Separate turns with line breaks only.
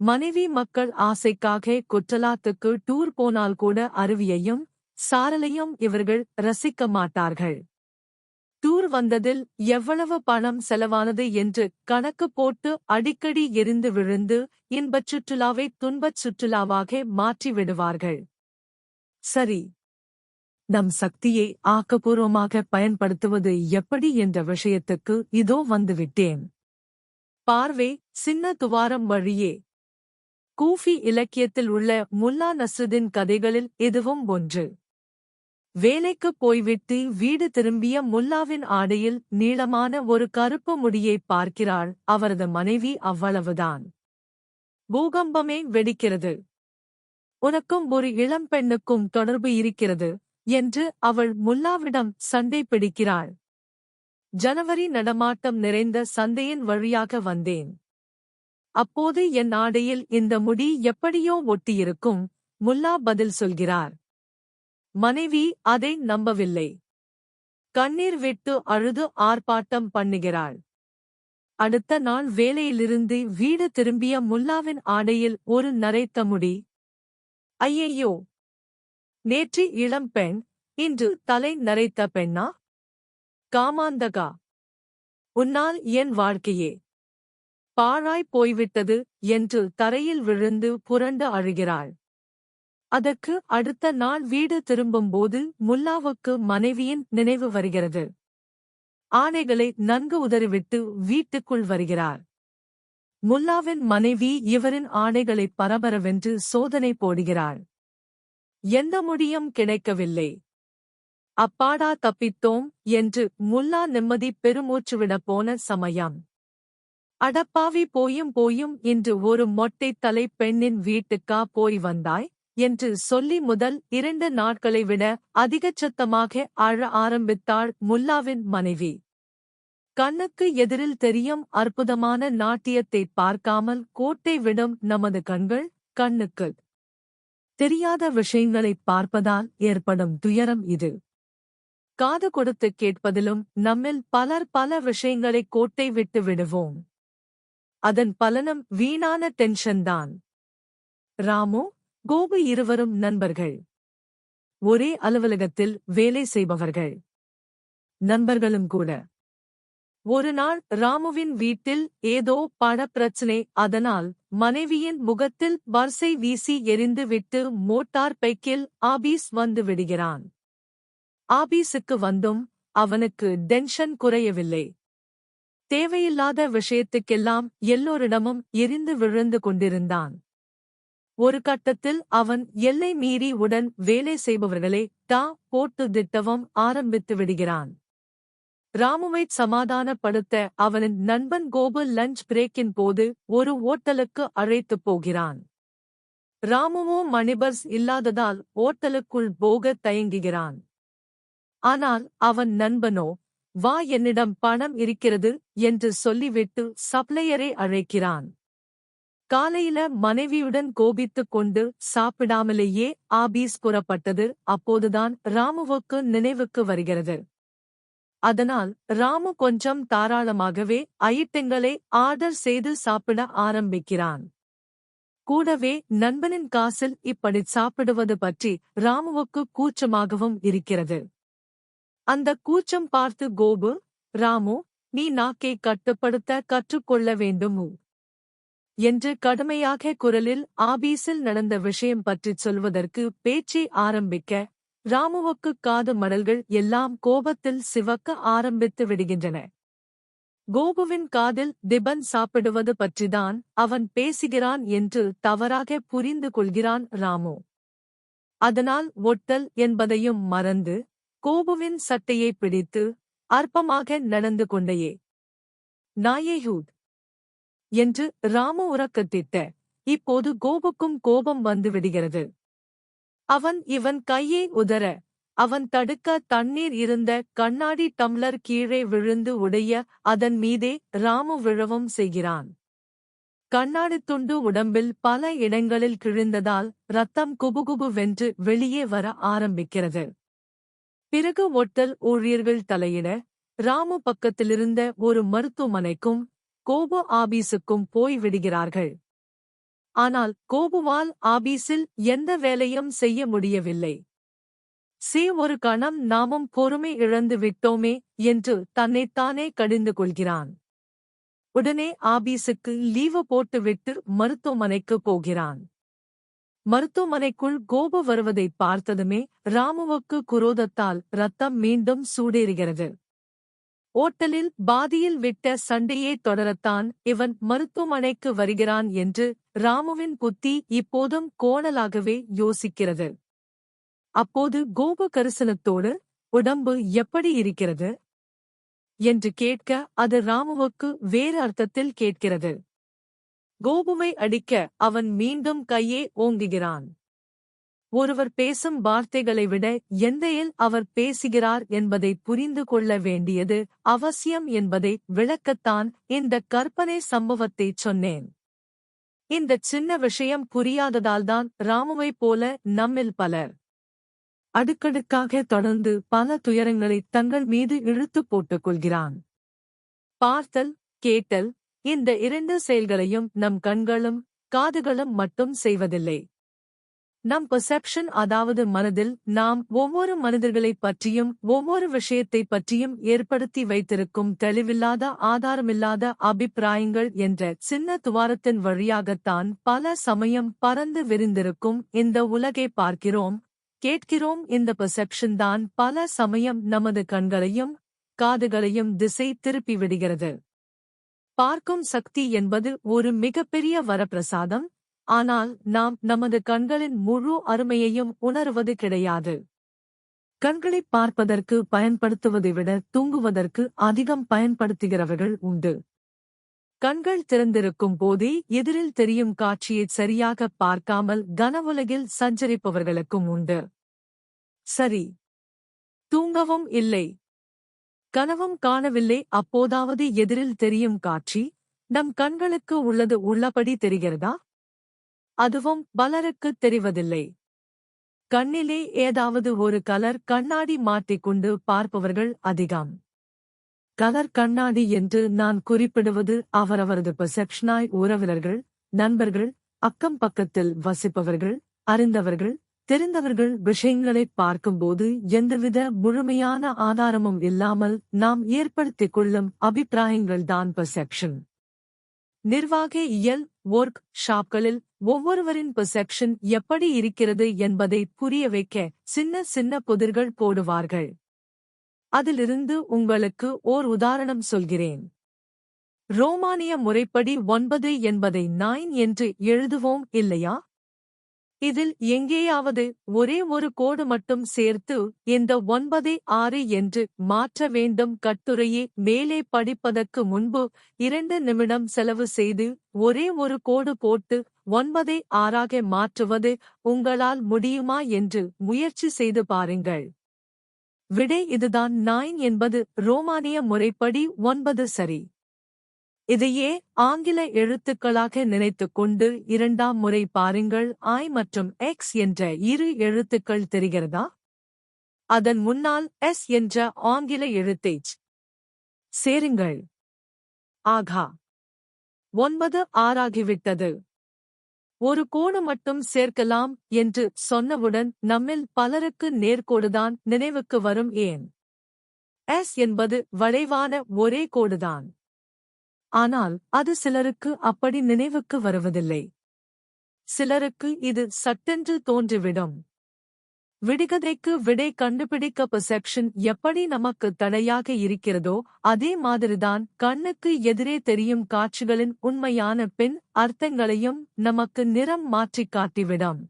மனைவி மக்கள் ஆசைக்காக குற்றலாத்துக்கு டூர் போனால் கூட அருவியையும் சாரலையும் இவர்கள் ரசிக்க மாட்டார்கள். டூர் வந்ததில் எவ்வளவு பணம் செலவானது என்று கணக்கு போட்டு அடிக்கடி எரிந்து விழுந்து இன்பச் சுற்றுலாவை துன்பச் சுற்றுலாவாக மாற்றி விடுவார்கள். சரி. நம் சக்தியை ஆக்கப்பூர்வமாக பயன்படுத்துவது எப்படி என்ற விஷயத்துக்கு இதோ வந்துவிட்டேன். பார்வை சின்ன துவாரம் வழியே கூஃபி இலக்கியத்தில் உள்ள முல்லா நஸ்ருதின் கதைகளில் இதுவும் ஒன்று. வேலைக்கு போய்விட்டு வீடு திரும்பிய முல்லாவின் ஆடையில் நீளமான ஒரு கருப்பு முடியை பார்க்கிறாள் அவரது மனைவி அவ்வளவுதான். பூகம்பமே வெடிக்கிறது. உனக்கும் ஒரு இளம் பெண்ணுக்கும் தொடர்பு இருக்கிறது என்று அவள் முல்லாவிடம் சண்டை பிடிக்கிறாள். ஜனவரி நடமாட்டம் நிறைந்த சந்தையின் வழியாக வந்தேன். அப்போது என் ஆடையில் இந்த முடி எப்படியோ ஒட்டியிருக்கும் முல்லா பதில் சொல்கிறார். மனைவி அதை நம்பவில்லை. கண்ணீர் விட்டு அழுது ஆர்ப்பாட்டம் பண்ணுகிறாள். அடுத்த நாள் வேலையிலிருந்து வீடு திரும்பிய முல்லாவின் ஆடையில் ஒரு நரைத்த முடி. ஐயையோ! நேற்று இளம் பெண் இன்று தலை நரைத்த பெண்ணா? காமாந்தகா! உன்னால் என் வாழ்க்கையே பாழாய் போய்விட்டது என்று தரையில் விழுந்து புரண்டு அழுகிறாள். அதற்கு அடுத்த நாள் வீடு திரும்பும்போது முல்லாவுக்கு மனைவியின் நினைவு வருகிறது. ஆணைகளை நன்கு உதறிவிட்டு வீட்டுக்குள் வருகிறார். முல்லாவின் மனைவி இவரின் ஆணைகளை பரபரவென்று சோதனை போடுகிறாள். எந்த முடியும் கிடைக்கவில்லை. அப்பாடா தப்பித்தோம் என்று முல்லா நிம்மதி பெருமூச்சுவிடப் போன சமயம். அடப்பாவி போயும் போயும் இன்று ஒரு மொட்டை தலை பெண்ணின் வீட்டுக்கா போய் வந்தாய்? என்று சொல்லி முதல் இரண்டு நாட்களை விட அதிகச் சத்தமாக அழ ஆரம்பித்தாள் முல்லாவின் மனைவி. கண்ணுக்கு எதிரில் தெரியும் அற்புதமான நாட்டியத்தை பார்க்காமல் கோட்டை விடும் நமது கண்கள் கண்ணுக்கு தெரியாத விஷயங்களைப் பார்ப்பதால் ஏற்படும் துயரம் இது. காது கொடுத்து கேட்பதிலும் நம்மில் பலர் பல விஷயங்களை கோட்டை விட்டு விடுவோம். அதன் பலனும் வீணான டென்ஷன்தான். ராமு கோபு இருவரும் நண்பர்கள். ஒரே அலுவலகத்தில் வேலை செய்பவர்கள். நண்பர்களும் கூட. ஒரு நாள் ராமுவின் வீட்டில் ஏதோ பணப்பிரச்சனை அதனால் மனைவியின் முகத்தில் வர்சை வீசி எரிந்துவிட்டு மோட்டார் பைக்கில் ஆபீஸ் வந்து விடுகிறான். ஆபீஸுக்கு வந்தும் அவனுக்கு டென்ஷன் குறையவில்லை. தேவையில்லாத விஷயத்துக்கெல்லாம் எல்லோரிடமும் எரிந்து விழுந்து கொண்டிருந்தான். ஒரு கட்டத்தில் அவன் எல்லை மீறி உடன் வேலை செய்பவர்களை டா போட்டு திட்டவும் ஆரம்பித்து விடுகிறான். ராமுவை சமாதானப்படுத்த அவனின் நண்பன் கோபு லஞ்ச் பிரேக்கின் போது ஒரு ஓட்டலுக்கு அழைத்துப் போகிறான். ராமுவோ மணிபர்ஸ் இல்லாததால் ஓட்டலுக்குள் போக தயங்குகிறான். ஆனால் அவன் நண்பனோ வா என்னிடம் பணம் இருக்கிறது என்று சொல்லிவிட்டு சப்ளையரை அழைக்கிறான். காலையில மனைவியுடன் கோபித்துக் கொண்டு சாப்பிடாமலேயே ஆபீஸ் புறப்பட்டது. அப்போதுதான் ராமுவுக்கு நினைவுக்கு வருகிறது. அதனால் ராமு கொஞ்சம் தாராளமாகவே ஐட்டங்களை ஆர்டர் செய்து சாப்பிட ஆரம்பிக்கிறான். கூடவே நண்பனின் காசில் இப்படி சாப்பிடுவது பற்றி ராமுவுக்கு கூச்சமாகவும் இருக்கிறது. அந்த கூச்சம் பார்த்து கோபு ராமு நீ நாக்கை கட்டுப்படுத்த கற்றுக்கொள்ள வேண்டும் என்று கடுமையாக குரலில் ஆபீஸில் நடந்த விஷயம் பற்றிச் சொல்வதற்கு பேச்சை ஆரம்பிக்க ராமுவுக்கு காது மடல்கள் எல்லாம் கோபத்தில் சிவக்க ஆரம்பித்து விடுகின்றன. கோபுவின் காதில் திபன் சாப்பிடுவது பற்றிதான் அவன் பேசுகிறான் என்று தவறாக புரிந்து கொள்கிறான் ராமு. அதனால் ஒட்டல் என்பதையும் மறந்து கோபுவின் சட்டையை பிடித்து அற்பமாக நடந்து கொண்டையே. நாயேஹூத் என்று ராமு உறக்கத்திட்ட இப்போது கோபுக்கும் கோபம் வந்து விடுகிறது. அவன் இவன் கையை உதற அவன் தடுக்க தண்ணீர் இருந்த கண்ணாடி டம்ளர் கீழே விழுந்து உடைய அதன் மீதே ராமு விழவும் செய்கிறான். கண்ணாடித் துண்டு உடம்பில் பல இடங்களில் கிழிந்ததால் ரத்தம் குபுகுபுவென்று வெளியே வர ஆரம்பிக்கிறது. பிறகு ஒட்டல் ஊழியர்கள் தலையிட ராமு பக்கத்திலிருந்த ஒரு மருத்துவமனைக்கும் கோபோ ஆபீஸுக்கும் போய் விடுகிறார்கள். ஆனால் கோபுவால் ஆபீஸில் எந்த வேலையும் செய்ய முடியவில்லை. சே ஒரு கணம் நாமும் பொறுமை இழந்து விட்டோமே என்று தன்னைத்தானே கடிந்து கொள்கிறான். உடனே ஆபீஸுக்கு லீவு போட்டுவிட்டு மருத்துவமனைக்கு போகிறான். மருத்துவமனைக்குள் கோபு வருவதைப் பார்த்ததுமே ராமுவுக்கு குரோதத்தால் ரத்தம் மீண்டும் சூடேறுகிறது. ஓட்டலில் பாதியில் விட்ட சண்டையே தொடரத்தான் இவன் மருத்துவமனைக்கு வருகிறான் என்று ராமுவின் புத்தி இப்போதும் கோணலாகவே யோசிக்கிறது. அப்போது கோபு கரிசனத்தோடு உடம்பு எப்படி இருக்கிறது? என்று கேட்க அது ராமுவுக்கு வேறு அர்த்தத்தில் கேட்கிறது. கோபுமை அடிக்க அவன் மீண்டும் கையே ஓங்குகிறான். ஒருவர் பேசும் வார்த்தைகளை விட எந்தையில் அவர் பேசுகிறார் என்பதை புரிந்து கொள்ள வேண்டியது அவசியம் என்பதை விளக்கத்தான் இந்த கற்பனை சம்பவத்தைச் சொன்னேன். இந்த சின்ன விஷயம் புரியாததால்தான் ராமுவை போல நம்மில் பலர் அடுக்கடுக்காக தொடர்ந்து பல துயரங்களை தங்கள் மீது இழுத்துப் போட்டுக் கொள்கிறான். பார்த்தல் கேட்டல் இந்த இரண்டு செயல்களையும் நம் கண்களும் காதுகளும் மட்டும் செய்வதில்லை. நம் பெர்செப்ஷன் அதாவது மனதில் நாம் ஒவ்வொரு மனிதர்களைப் பற்றியும் ஒவ்வொரு விஷயத்தைப் பற்றியும் ஏற்படுத்தி வைத்திருக்கும் தெளிவில்லாத ஆதாரமில்லாத அபிப்பிராயங்கள் என்ற சின்ன துவாரத்தின் வழியாகத்தான் பல சமயம் பறந்து விரிந்திருக்கும் இந்த உலகை பார்க்கிறோம் கேட்கிறோம் இந்த பெர்செப்ஷன் தான் பல சமயம் நமது கண்களையும் காதுகளையும் திசை திருப்பி விடுகிறது. பார்க்கும் சக்தி என்பது ஒரு மிகப்பெரிய வரப்பிரசாதம். ஆனால் நாம் நமது கண்களின் முழு அருமையையும் உணருவது கிடையாது. கண்களை பார்ப்பதற்கு பயன்படுத்துவதை விட தூங்குவதற்கு அதிகம் பயன்படுத்துகிறவர்கள் உண்டு. கண்கள் திறந்திருக்கும் போதே எதிரில் தெரியும் காட்சியை சரியாக பார்க்காமல் கனவுலகில் சஞ்சரிப்பவர்களுக்கும் உண்டு. சரி. தூங்கவும் இல்லை. கனவும் காணவில்லை. அப்போதாவது எதிரில் தெரியும் காட்சி நம் கண்களுக்கு உள்ளது உள்ளபடி தெரிகிறதா? அதுவும் பலருக்கு தெரிவதில்லை. கண்ணிலே ஏதாவது ஒரு கலர் கண்ணாடி மாட்டிக்கொண்டு பார்ப்பவர்கள் அதிகம். கலர் கண்ணாடி என்று நான் குறிப்பிடுவது அவரவரது பெர்செப்ஷனாய் உறவினர்கள் நண்பர்கள் அக்கம் பக்கத்தில் வசிப்பவர்கள் அறிந்தவர்கள் தெரிந்தவர்கள் விஷயங்களைப் பார்க்கும்போது எந்தவித முழுமையான ஆதாரமும் இல்லாமல் நாம் ஏற்படுத்திக் கொள்ளும் அபிப்பிராயங்கள்தான் பர்செப்ஷன் நிர்வாக இயல் ஒர்க் ஷாப்களில் ஒவ்வொருவரின் பர்செப்ஷன் எப்படி இருக்கிறது என்பதை புரிய வைக்க சின்ன சின்ன புதிர்கள் போடுவார்கள். அதிலிருந்து உங்களுக்கு ஓர் உதாரணம் சொல்கிறேன். ரோமானிய முறைப்படி ஒன்பது என்பதை நைன் என்று எழுதுவோம் இல்லையா? இதில் எங்கேயாவது ஒரே ஒரு கோடு மட்டும் சேர்த்து இந்த ஒன்பதை ஆறு என்று மாற்ற வேண்டும். கட்டுரையை மேலே படிப்பதற்கு முன்பு இரண்டு நிமிடம் செலவு செய்து ஒரே ஒரு கோடு போட்டு ஒன்பதை ஆறாக மாற்றுவது உங்களால் முடியுமா என்று முயற்சி செய்து பாருங்கள். விடை இதுதான். நைன் என்பது ரோமானிய முறைப்படி ஒன்பது சரி. இதையே ஆங்கில எழுத்துக்களாக நினைத்துக் கொண்டு இரண்டாம் முறை பாருங்கள். ஐ மற்றும் எக்ஸ் என்ற இரு எழுத்துக்கள் தெரிகிறதா? அதன் முன்னால் எஸ் என்ற ஆங்கில எழுத்தேஜ் சேருங்கள். ஆகா. ஒன்பது ஆறாகிவிட்டது. ஒரு கோடு மட்டும் சேர்க்கலாம் என்று சொன்னவுடன் நம்மில் பலருக்கு நேர்கோடுதான் நினைவுக்கு வரும் ஏன்? எஸ் என்பது வளைவான ஒரே கோடுதான். ஆனால் அது சிலருக்கு அப்படி நினைவுக்கு வருவதில்லை. சிலருக்கு இது சட்டென்று தோன்றிவிடும். விடுகதைக்கு விடை கண்டுபிடிக்க பெர்செப்ஷன் எப்படி நமக்கு தடையாக இருக்கிறதோ அதே மாதிரிதான் கண்ணுக்கு எதிரே தெரியும் காட்சிகளின் உண்மையான பின் அர்த்தங்களையும் நமக்கு நிறம் மாற்றிக் காட்டிவிடும்.